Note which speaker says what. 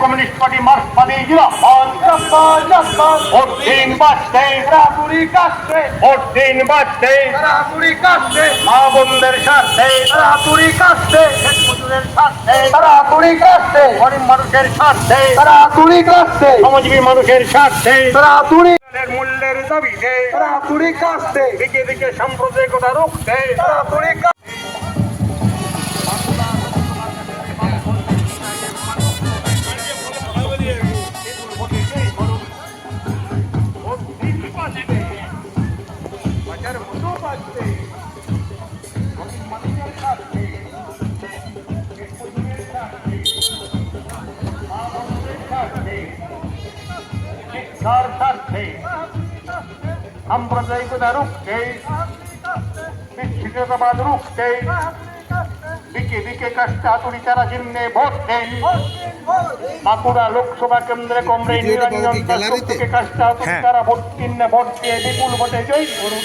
Speaker 1: Communist party মার্কসবাদী জিন্দাবাদ vote দিন বাঁচতে। ভোট দিন বাঁচতে। মা বোনদের স্বার্থে। শেখ মুজিবের স্বার্থে। গরিব মানুষের স্বার্থে। শ্রমজীবী মানুষের স্বার্থে। এর মূল্যের দাবিতে। দিকে দিকে সাম্প্রদায়িকতা রুখতে শিক্ষার স্বার্থে সাম্প্রদায়িকতা রুখতে বিচ্ছিন্নতাবাদ রুখতে বিকে বিকে কাষ্টাতুরি তারা চিহ্নে ভোট দেন বাঁকুড়া লোকসভা কেন্দ্রে কমরেড নিরঞ্জন দাস থেকে কাষ্টাতুরি তারা ভোট চিহ্নে ভোট দিয়ে বিপুল ভোটে জয়ী করুন